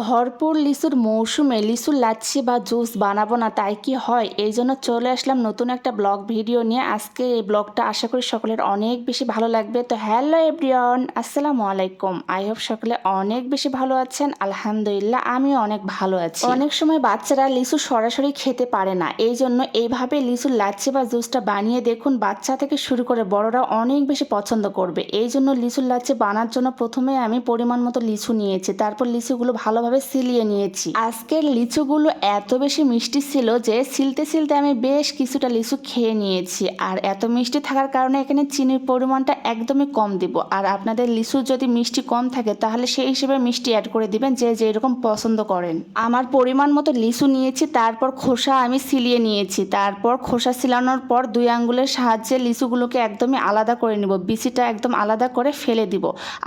ভরপুর লিচুর মৌসুমে লিচুর লাচ্ছি বা জুস বানাবো না, তাই কি হয়? এই জন্য চলে আসলাম নতুন একটা ব্লগ ভিডিও নিয়ে। আজকে এই ব্লগটা আশা করি সকলের অনেক বেশি ভালো লাগবে। তো হ্যালো এভরিওয়ান, আসসালামু আলাইকুম। আই হোপ সকলে অনেক বেশি ভালো আছেন। আলহামদুলিল্লাহ আমি অনেক ভালো আছি। অনেক সময় বাচ্চারা লিচু সরাসরি খেতে পারে না। এই জন্য এইভাবে লিচুর লাচ্ছি বা জুসটা বানিয়ে দেখুন, বাচ্চা থেকে শুরু করে বড়রা অনেক বেশি পছন্দ করবে। এই জন্য লিচুর লাচ্ছি বানার জন্য প্রথমে আমি পরিমাণ মতো লিচু নিয়েছি। তারপর লিচুগুলো ভালোভাবে সিলিয়ে নিয়েছি। আজকের লিচুগুলো এত বেশি মিষ্টি ছিল যে সিলতে সিলতে আমি বেশ কিছুটা লিচু খেয়ে নিয়েছি। আর এত মিষ্টি থাকার কারণে এখানে চিনির পরিমাণটা একদমই কম দিব। আর আপনাদের লিচু যদি মিষ্টি কম থাকে, তাহলে সেই হিসেবে মিষ্টি অ্যাড করে দিবেন যে যেরকম পছন্দ করেন। আমার পরিমাণ মতো লিচু নিয়েছি, তারপর খোসা আমি সিলিয়ে নিয়েছি। তারপর খোসা সিলানোর পর দুই আঙ্গুলের সাহায্যে লিচুগুলোকে একদমই আলাদা করে নিব। বিচিটা একদম আলাদা করে ফেলে দিব।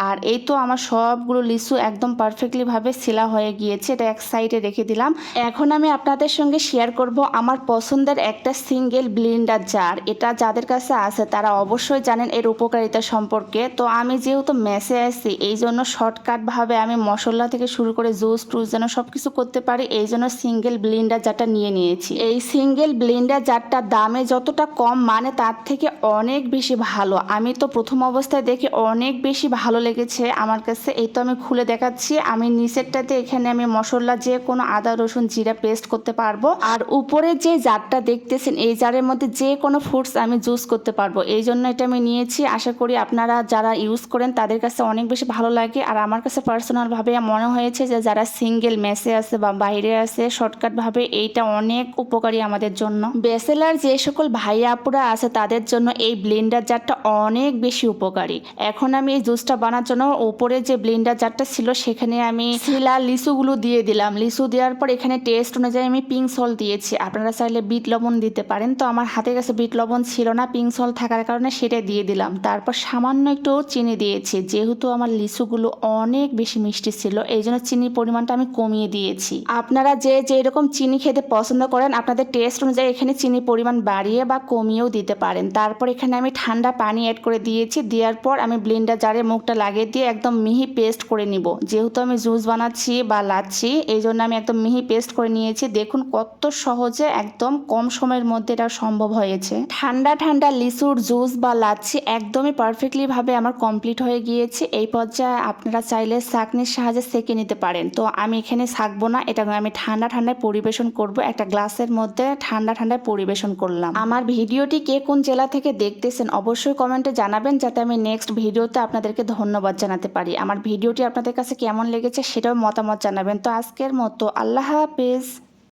আর এই তো আমার সবগুলো লিচু একদম পারফেক্টলি ভাবে সিলা হয়ে গিয়েছে, এটা এক সাইডে রেখে দিলাম। এখন আমি আপনাদের সঙ্গে শেয়ার করব আমার পছন্দের একটা সিঙ্গেল ব্লিন্ডার জার এটা যাদের কাছে আছে, তারা অবশ্যই জানেন এর উপকারিতা সম্পর্কে। তো আমি যেহেতু মেসে আছি, এই জন্য শর্টকাটভাবে আমি মশলা থেকে শুরু করে জুস টুস যেন সব কিছু করতে পারি, এই জন্য সিঙ্গেল ব্লিন্ডার জারটা নিয়ে নিয়েছি। এই সিঙ্গেল ব্লিন্ডার জারটা দামে যতটা কম মানে তার থেকে অনেক বেশি ভালো। আমি তো প্রথম অবস্থায় দেখে অনেক বেশি ভালো লেগেছে। আমার কাছে এই তো আমি খুলে দেখাচ্ছি। আমি নিচেরটাতে এখানে আমি মশলা যে কোনো আদা, রসুন, জিরা পেস্ট করতে পারব। আর উপরে যে জারটা দেখতেছেন, এই জারের মধ্যে যে কোনো ফ্রুটস আমি জুস করতে পারব। এই জন্য এটা আমি নিয়েছি। আশা করি আপনারা যারা ইউজ করেন, তাদের কাছে অনেক বেশি ভালো লাগে। আর আমার কাছে পার্সোনালভাবে মনে হয়েছে যে, যারা সিঙ্গেল মেসে আছে বা বাইরে আছে শর্টকাটভাবে এইটা অনেক উপকারী আমাদের জন্য। বেসেলার যে সকল ভাইয়া আপুরা আছে, তাদের জন্য এই ব্লেন্ডার জারটা অনেক বেশি উপকারী। এখন আমি এই জুসটা বানার জন্য উপরে যে ব্লেন্ডার জারটা ছিল, সেখানে আমি শিলা লিচুগুলো দিয়ে দিলাম। লিচু দেওয়ার পর এখানে টেস্ট অনুযায়ী আমি পিঙ্ক সল দিয়েছি। আপনারা চাইলে বিট লবণ দিতে পারেন। তো আমার হাতে কাছে বিট লবণ ছিল না পিঙ্ক সল থাকার কারণে সেটা দিয়ে দিলাম। তারপর সামান্য একটু চিনি দিয়েছি। যেহেতু আমার লিচুগুলো অনেক বেশি মিষ্টি ছিল, এই জন্য চিনির পরিমাণটা আমি কমিয়ে দিয়েছি। আপনারা যে যেরকম চিনি খেতে পছন্দ করেন, আপনাদের টেস্ট অনুযায়ী এখানে চিনির পরিমাণ বাড়িয়ে বা কমিয়েও দিতে পারেন। তারপর এখানে আমি ঠান্ডা পানি অ্যাড করে দিয়েছি। দেওয়ার পর আমি ব্লেন্ডার জারে মুখটা লাগিয়ে দিয়ে একদম মিহি পেস্ট করে নিব। যেহেতু আমি জুস বানাচ্ছি বা লাচ্ছি, এই জন্য আমি একদম মিহি পেস্ট করে নিয়েছি। দেখুন কত সহজে একদম কম সময়ের মধ্যে এটা সম্ভব হয়েছে। ঠান্ডা ঠান্ডা লিচুর জুস বা লাচ্ছি একদমই পারফেক্টলি ভাবে আমার কমপ্লিট হয়ে গিয়েছে। এই পর্যায়ে আপনারা চাইলে চাকনির সাহায্যে সেকে নিতে পারেন। তো আমি এখানে শাকবো না, এটা আমি ঠান্ডা ঠান্ডায় পরিবেশন করব। একটা গ্লাসের মধ্যে ঠান্ডা ঠান্ডায় পরিবেশন করলাম। আমার ভিডিওটি কে কোন জেলা থেকে দেখতেছেন অবশ্যই কমেন্টে জানাবেন, যাতে আমি নেক্সট ভিডিওতে আপনাদেরকে ধন্যবাদ জানাতে পারি। আমার ভিডিওটি আপনাদের কাছে কেমন লেগেছে সেটাও মতামত জানাবেন। তো আজকের মতো আল্লাহ হাফেজ।